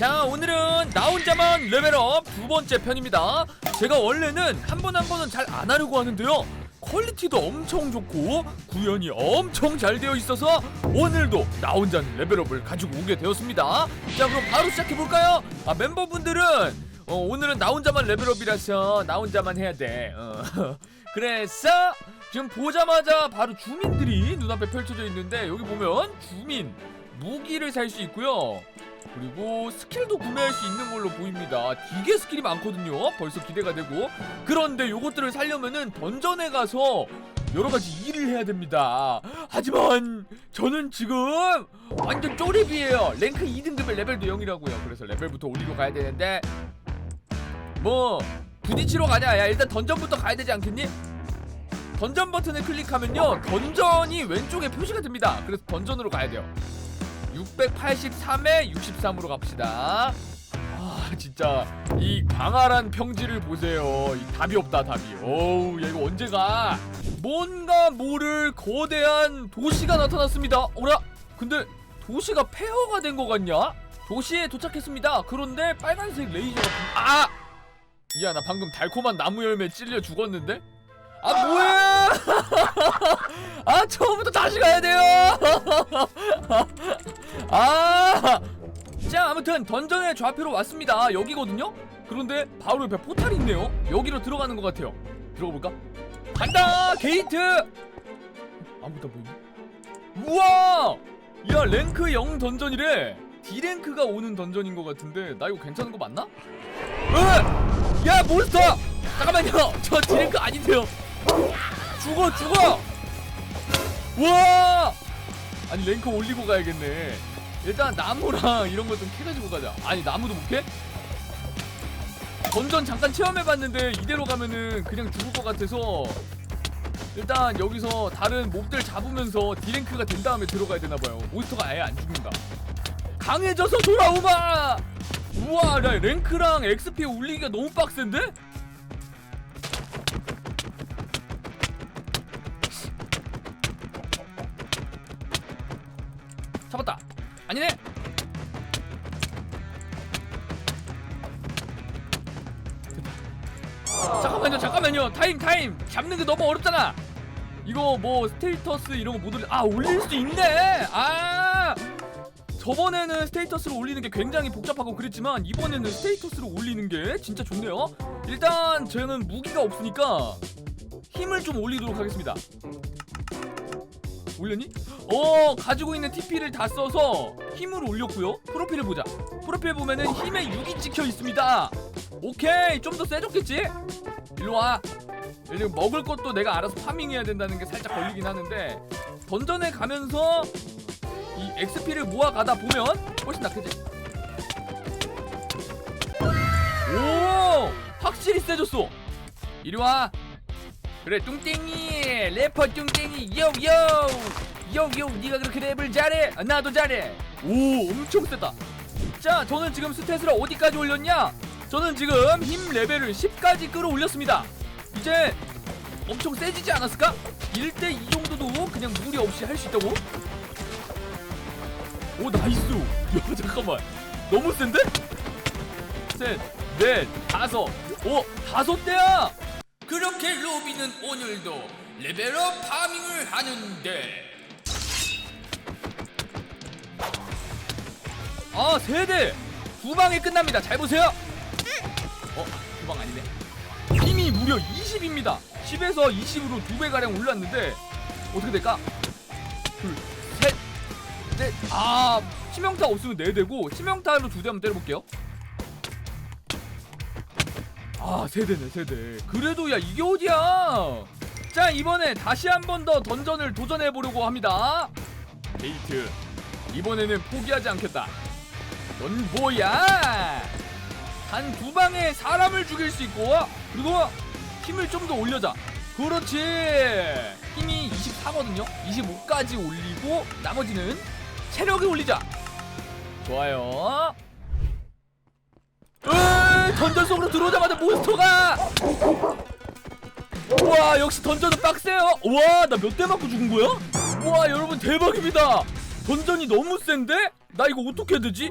자 오늘은 나 혼자만 레벨업 두 번째 편입니다 제가 원래는 한 번 한 번은 잘 안 하려고 하는데요 퀄리티도 엄청 좋고 구현이 엄청 잘 되어 있어서 오늘도 나 혼자는 레벨업을 가지고 오게 되었습니다 자 그럼 바로 시작해볼까요? 아 멤버분들은 어, 오늘은 나 혼자만 레벨업이라서 나 혼자만 해야 돼 어. 그래서 지금 보자마자 바로 주민들이 눈앞에 펼쳐져 있는데 여기 보면 주민 무기를 살 수 있고요 그리고 스킬도 구매할 수 있는 걸로 보입니다. 되게 스킬이 많거든요. 벌써 기대가 되고. 그런데 요것들을 살려면은 던전에 가서 여러 가지 일을 해야 됩니다. 하지만 저는 지금 완전 쪼렙이에요. 랭크 2등급의 레벨도 0이라고요. 그래서 레벨부터 올리러 가야 되는데 뭐 부딪히러 가냐? 야 일단 던전부터 가야 되지 않겠니? 던전 버튼을 클릭하면요 던전이 왼쪽에 표시가 됩니다. 그래서 던전으로 가야 돼요. 683에 63으로 갑시다. 아 진짜 이 광활한 평지를 보세요. 이 답이 없다 답이. 어우 야 이거 언제 가? 뭔가 모를 거대한 도시가 나타났습니다. 어라? 근데 도시가 폐허가 된 것 같냐? 도시에 도착했습니다. 그런데 빨간색 레이저가 분- 아! 야나 방금 달콤한 나무 열매 찔려 죽었는데? 아 뭐야? 아 처음부터 다시 가야 돼요. 아! 자, 아무튼 던전의 좌표로 왔습니다. 여기거든요. 그런데 바로 옆에 포탈이 있네요. 여기로 들어가는 것 같아요. 들어가 볼까? 간다! 게이트! 아무도 안 보이네. 우와! 야, 랭크 0 던전이래. D랭크가 오는 던전인 것 같은데 나 이거 괜찮은 거 맞나? 으! 야, 몬스터! 잠깐만요. 저 D랭크 아닌데요. 죽어, 죽어! 우와! 아니 랭크 올리고 가야겠네 일단 나무랑 이런 거 좀 캐가지고 가자 아니 나무도 못 캐? 던전 잠깐 체험해봤는데 이대로 가면은 그냥 죽을 것 같아서 일단 여기서 다른 몹들 잡으면서 D랭크가 된 다음에 들어가야 되나봐요 몬스터가 아예 안 죽는다 강해져서 돌아오마 우와 나 랭크랑 XP 올리기가 너무 빡센데? 아니네. 잠깐만요 잠깐만요. 타임 타임. 잡는 게 너무 어렵잖아. 이거 뭐 스테이터스 이런 거 못 올리 아 올릴 수 있네. 아. 저번에는 스테이터스로 올리는 게 굉장히 복잡하고 그랬지만 이번에는 스테이터스로 올리는 게 진짜 좋네요. 일단 저는 무기가 없으니까 힘을 좀 올리도록 하겠습니다 올렸니? 어 가지고 있는 TP를 다 써서 힘을 올렸고요 프로필을 보자 프로필 보면은 힘에 6이 찍혀 있습니다 오케이 좀 더 세졌겠지? 일로와 왜냐면 먹을 것도 내가 알아서 파밍해야 된다는 게 살짝 걸리긴 하는데 던전에 가면서 이 XP를 모아가다 보면 훨씬 낫겠지? 오 확실히 세졌어 이리와 그래 뚱땡이! 래퍼 뚱땡이! 요요! 요요! 네가 그렇게 랩을 잘해? 아, 나도 잘해! 오 엄청 세다! 자 저는 지금 스탯을 어디까지 올렸냐? 저는 지금 힘 레벨을 10까지 끌어올렸습니다! 이제 엄청 세지지 않았을까? 1대 2 정도도 그냥 무리 없이 할 수 있다고? 오 나이스! 야 잠깐만! 너무 센데? 셋 넷 다섯! 오 다섯 대야 그렇게 로비는 오늘도 레벨업 파밍을 하는데. 아 세대 두 방에 끝납니다. 잘 보세요. 어 두 방 아니네. 힘이 무려 20입니다. 10에서 20으로 두 배가량 올랐는데 어떻게 될까? 둘셋넷아 치명타 없으면 4대고 치명타로 두 대 한번 때려볼게요 아 세대네 세대. 그래도 야 이게 어디야? 자 이번에 다시 한 번 더 던전을 도전해 보려고 합니다. 데이트 이번에는 포기하지 않겠다. 넌 뭐야? 단 두 방에 사람을 죽일 수 있고 그리고 힘을 좀 더 올려자. 그렇지. 힘이 24거든요. 25까지 올리고 나머지는 체력을 올리자. 좋아요. 으 던전 속으로 들어오자마자 몬스터가 우와 역시 던전은 빡세요 우와 나 몇 대 맞고 죽은 거야? 우와 여러분 대박입니다 던전이 너무 센데? 나 이거 어떻게 해야 되지?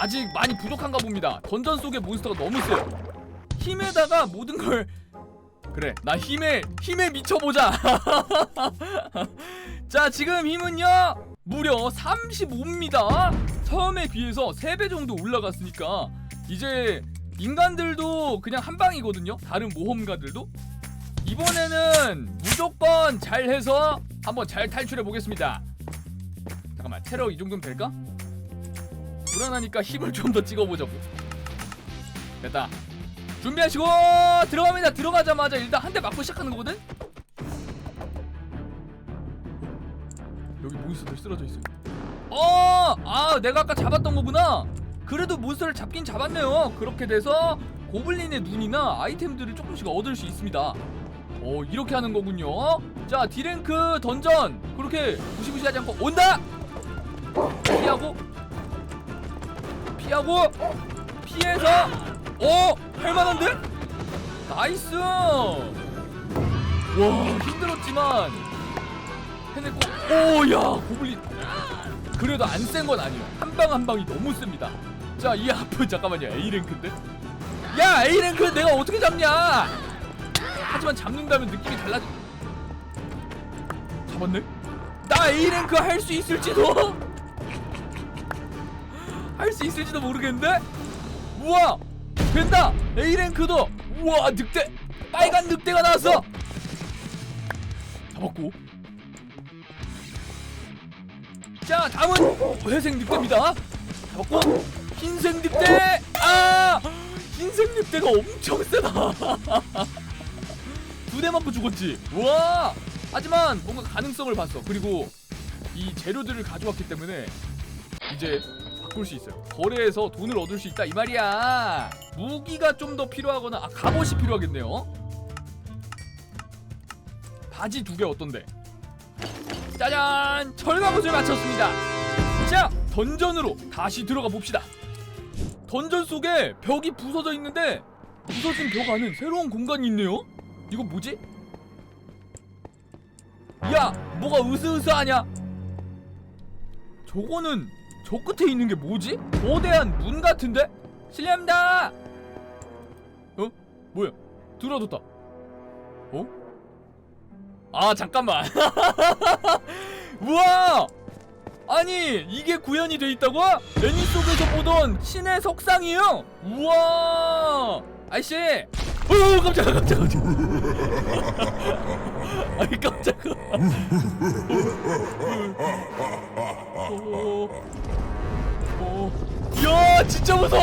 아직 많이 부족한가 봅니다. 던전 속의 몬스터가 너무 세요. 힘에다가 모든 걸 그래 나 힘에 힘에 미쳐보자. 자 지금 힘은요 무려 35입니다. 처음에 비해서 3배 정도 올라갔으니까 이제 인간들도 그냥 한 방이거든요. 다른 모험가들도 이번에는 무조건 잘해서 한번 잘 탈출해 보겠습니다. 잠깐만 체력 이 정도면 될까? 불안하니까 힘을 좀 더 찍어보자고. 됐다. 준비하시고 들어갑니다. 들어가자마자 일단 한 대 맞고 시작하는 거거든. 여기 몬스터들 쓰러져 있어요. 어, 아 내가 아까 잡았던 거구나. 그래도 몬스터를 잡긴 잡았네요. 그렇게 돼서 고블린의 눈이나 아이템들을 조금씩 얻을 수 있습니다. 어 이렇게 하는 거군요. 자 디랭크 던전 그렇게 무시무시하지 않고 온다. 피하고 피하고 피해서 어 할만한데? 나이스. 와 힘들었지만 해냈고 오야 고블린 그래도 안 센 건 아니에요. 한 방 한 방이 너무 셉니다. 자이 하프 잠깐만요 A 랭크인데? 야 A 랭크 내가 어떻게 잡냐? 하지만 잡는다면 느낌이 달라지. 잡았네? 나 A 랭크 할 수 있을지도. 할 수 있을지도 모르겠는데. 우와 된다. A 랭크도 우와 늑대 빨간 늑대가 나왔어. 잡았고. 자 다음은 회색 늑대입니다. 잡았고 흰색 늑대. 아 흰색 늑대가 엄청 세다. 두대 맞고 죽었지. 와. 하지만 뭔가 가능성을 봤어. 그리고 이 재료들을 가져왔기 때문에 이제 바꿀 수 있어요. 거래해서 돈을 얻을 수 있다 이 말이야. 무기가 좀 더 필요하거나 아 갑옷이 필요하겠네요. 바지 두 개 어떤데? 짜잔! 철갑옷을 맞췄습니다. 자, 던전으로 다시 들어가 봅시다. 던전 속에 벽이 부서져 있는데 부서진 벽 안에 새로운 공간이 있네요. 이거 뭐지? 야, 뭐가 으스으스하냐? 저거는 저 끝에 있는 게 뭐지? 거대한 문 같은데? 실례합니다. 어? 뭐야? 들어뒀다. 어? 아 잠깐만. 우와! 아니 이게 구현이 돼 있다고? 애니 속에서 보던 신의 석상이요? 우와! 아이씨! 어 깜짝아 깜짝아 아이 깜짝아 어, 어. 이야 진짜 무서워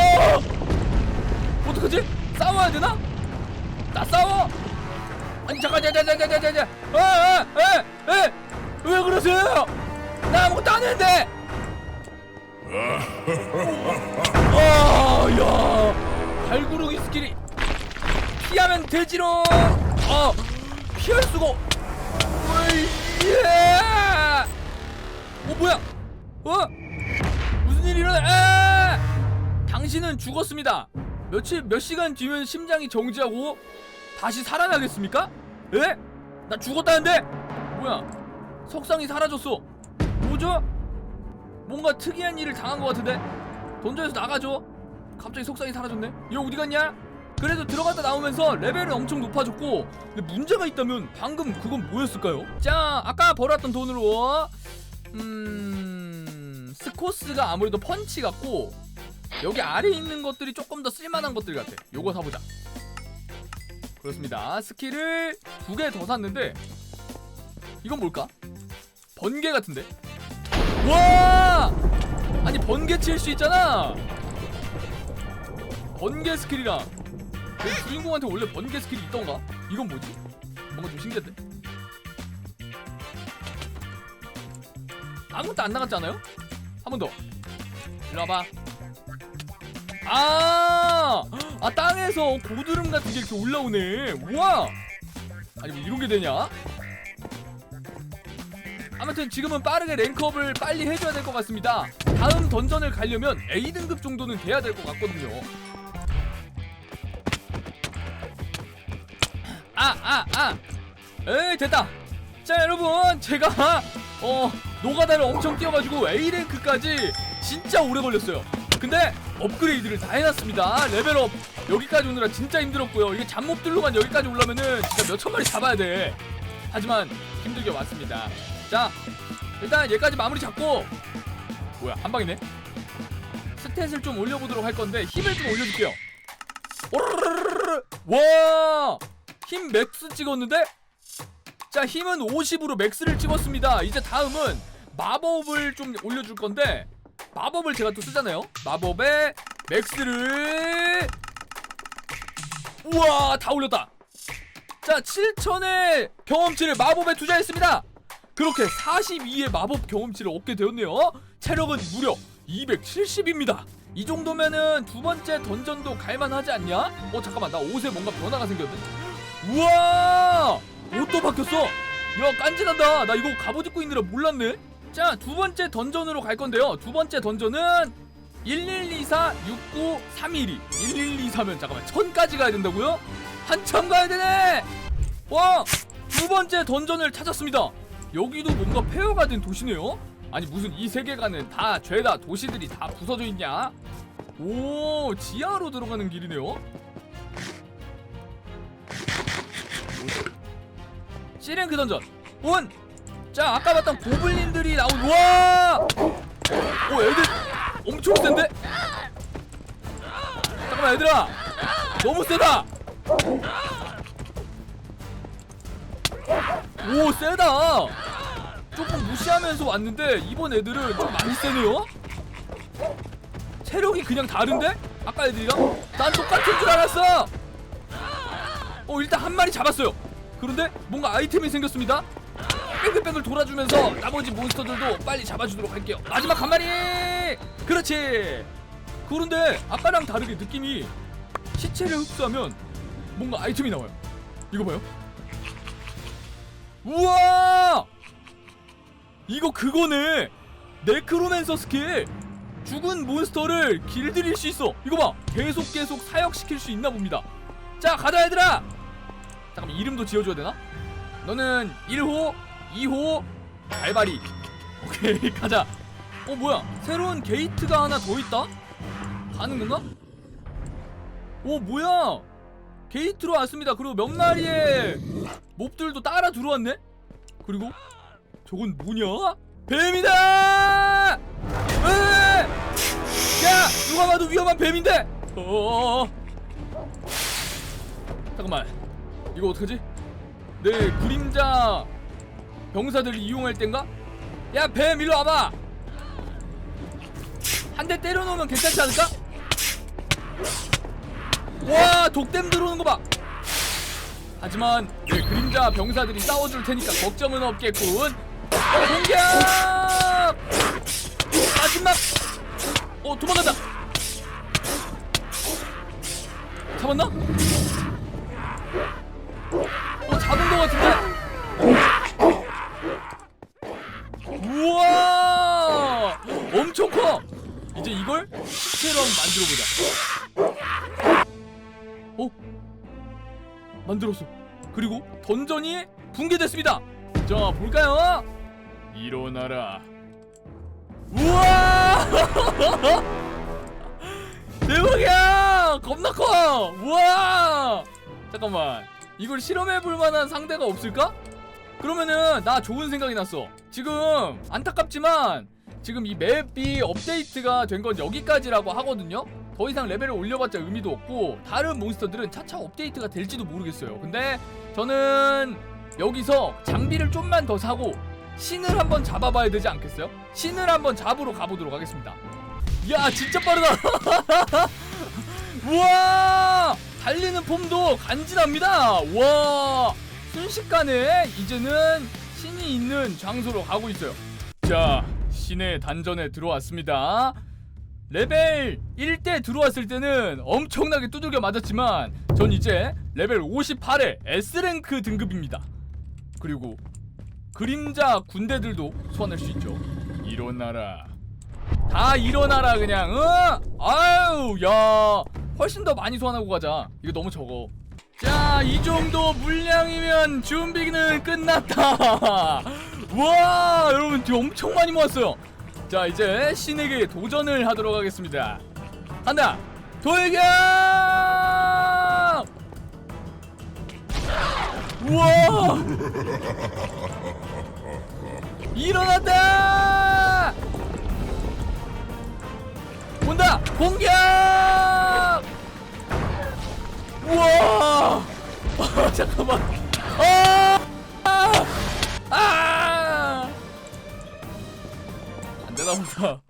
어떡하지? 싸워야 되나? 나 싸워 아니 잠깐 잠깐 잠깐 잠깐 잠깐 에에에에 왜 그러세요? 나 아무것도 안 했는데 아야 발구르기 스킬이 피하면 되지롱 어 피할 수가 으이 예 어 뭐야 어 무슨 일이 일어나 아 당신은 죽었습니다 며칠 몇 시간 뒤면 심장이 정지하고 다시 살아나겠습니까? 에? 나 죽었다는데? 뭐야? 석상이 사라졌어. 뭐죠? 뭔가 특이한 일을 당한 것 같은데? 던전에서 나가죠? 갑자기 석상이 사라졌네? 얘 어디 갔냐? 그래도 들어갔다 나오면서 레벨은 엄청 높아졌고 근데 문제가 있다면 방금 그건 뭐였을까요? 자 아까 벌었던 돈으로 음... 스코스가 아무래도 펀치 같고 여기 아래에 있는 것들이 조금 더 쓸만한 것들 같아 요거 사보자 그렇습니다. 스킬을 두 개 더 샀는데 이건 뭘까? 번개 같은데? 와! 아니 번개 칠 수 있잖아. 번개 스킬이랑 그 주인공한테 원래 번개 스킬이 있던가? 이건 뭐지? 뭔가 좀 신기한데? 아무것도 안 나갔지 않아요? 한 번 더. 일로 와봐. 아, 아 땅에서 고드름 같은 게 이렇게 올라오네. 우와. 아니 뭐 이런 게 되냐? 아무튼 지금은 빠르게 랭크업을 빨리 해줘야 될 것 같습니다. 다음 던전을 가려면 A 등급 정도는 돼야 될 것 같거든요. 아, 아, 아. 에이 됐다. 자 여러분 제가 어 노가다를 엄청 뛰어가지고 A 랭크까지 진짜 오래 걸렸어요. 근데 업그레이드를 다 해놨습니다. 레벨업 여기까지 오느라 진짜 힘들었고요. 이게 잡몹들로만 여기까지 올라면은 진짜 몇 천 마리 잡아야 돼. 하지만 힘들게 왔습니다. 자, 일단 얘까지 마무리 잡고 뭐야 한 방이네. 스탯을 좀 올려보도록 할 건데 힘을 좀 올려줄게요. 오르르르르르. 와, 힘 맥스 찍었는데? 자, 힘은 50으로 맥스를 찍었습니다. 이제 다음은 마법을 좀 올려줄 건데 마법을 제가 또 쓰잖아요. 마법에 맥스를 우와 다 올렸다. 자 7천의 경험치를 마법에 투자했습니다. 그렇게 42의 마법 경험치를 얻게 되었네요. 체력은 무려 270입니다. 이 정도면은 두 번째 던전도 갈만하지 않냐? 어 잠깐만 나 옷에 뭔가 변화가 생겼네. 우와 옷도 바뀌었어. 야 깐지난다. 나 이거 갑옷 입고 있느라 몰랐네. 자, 두 번째 던전으로 갈 건데요. 두 번째 던전은 1124 69 312. 1124면 잠깐만 1000까지 가야 된다고요? 한참 가야 되네. 와! 두 번째 던전을 찾았습니다. 여기도 뭔가 폐허가 된 도시네요. 아니 무슨 이 세계관은 다 죄다 도시들이 다 부서져 있냐? 오, 지하로 들어가는 길이네요. 시랭크 던전 온! 자 아까 봤던 고블린들이 나온 와! 오 애들 엄청 센데? 잠깐만 얘들아 너무 세다 오 세다. 조금 무시하면서 왔는데 이번 애들은 좀 많이 세네요. 체력이 그냥 다른데? 아까 애들이랑? 난 똑같은 줄 알았어. 어 일단 한 마리 잡았어요. 그런데 뭔가 아이템이 생겼습니다. 뺑글뺑글 돌아주면서 나머지 몬스터들도 빨리 잡아주도록 할게요. 마지막 한 마리! 그렇지! 그런데 아까랑 다르게 느낌이 시체를 흡수하면 뭔가 아이템이 나와요. 이거 봐요 우와! 이거 그거네. 네크로맨서 스킬. 죽은 몬스터를 길들일 수 있어. 이거 봐. 계속 계속 사역시킬 수 있나 봅니다. 자 가자 얘들아! 잠깐만 이름도 지어줘야 되나? 너는 1호 2호 발발이. 오케이 가자. 어 뭐야? 새로운 게이트가 하나 더 있다? 가는 건가? 오 뭐야? 게이트로 왔습니다. 그리고 몇 마리의 몹들도 따라 들어왔네 그리고 저건 뭐냐 뱀이다 으! 야 누가 봐도 위험한 뱀인데 어 잠깐만 이거 어떡하지 내 그림자 병사들 이용할 땐가? 야, 뱀 일로 와봐. 한 대 때려놓으면 괜찮지 않을까? 와, 독댐 들어오는 거 봐. 하지만 내 그림자 병사들이 싸워줄 테니까 걱정은 없겠군. 어, 공격! 마지막. 어, 도망간다. 잡았나? 어, 잡은 거 같은데? 우와 엄청 커 이제 이걸 시체로 한번 만들어 만들었어. 그리고 던전이 붕괴됐습니다. 자 볼까요? 일어나라. 우와! 대박이야! 겁나 커! 우와! 잠깐만. 이걸 실험해 볼 만한 상대가 없을까? 그러면은 나 좋은 생각이 났어. 지금 안타깝지만 지금 이 맵이 업데이트가 된 건 여기까지라고 하거든요. 더 이상 레벨을 올려봤자 의미도 없고 다른 몬스터들은 차차 업데이트가 될지도 모르겠어요. 근데 저는 여기서 장비를 좀만 더 사고 신을 한번 잡아봐야 되지 않겠어요? 신을 한번 잡으러 가보도록 하겠습니다. 야 진짜 빠르다. 우와 달리는 폼도 간지납니다. 와 순식간에 이제는 신이 있는 장소로 가고 있어요. 자, 신의 단전에 들어왔습니다. 레벨 1대 들어왔을 때는 엄청나게 두들겨 맞았지만 전 이제 레벨 58의 S랭크 등급입니다. 그리고 그림자 군대들도 소환할 수 있죠. 일어나라. 다 일어나라 그냥. 어? 아유, 야. 훨씬 더 많이 소환하고 가자. 이거 너무 적어. 자, 이 정도 물량이면 준비는 끝났다. 와, 여러분 엄청 많이 모았어요. 자, 이제 신에게 도전을 하도록 하겠습니다. 간다! 돌격! 우와! 일어났다! 온다! 공격! 우와! 아, 잠깐만 보다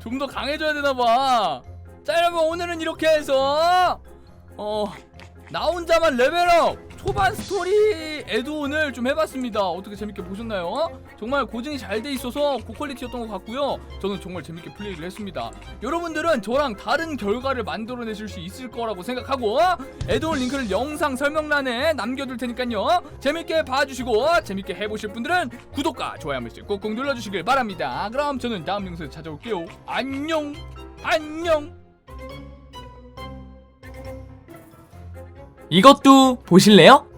좀 더 강해져야 되나 봐. 자, 여러분 오늘은 이렇게 해서 어, 나 혼자만 레벨업 초반 스토리 에드온을 좀 해봤습니다. 어떻게 재밌게 보셨나요? 정말 고증이 잘 돼 있어서 고퀄리티였던 것 같고요. 저는 정말 재밌게 플레이를 했습니다. 여러분들은 저랑 다른 결과를 만들어내실 수 있을 거라고 생각하고 에드온 링크를 영상 설명란에 남겨둘 테니까요. 재밌게 봐주시고 재밌게 해보실 분들은 구독과 좋아요 한 번씩 꾹꾹 눌러주시길 바랍니다. 그럼 저는 다음 영상에 찾아올게요. 안녕 안녕 이것도 보실래요?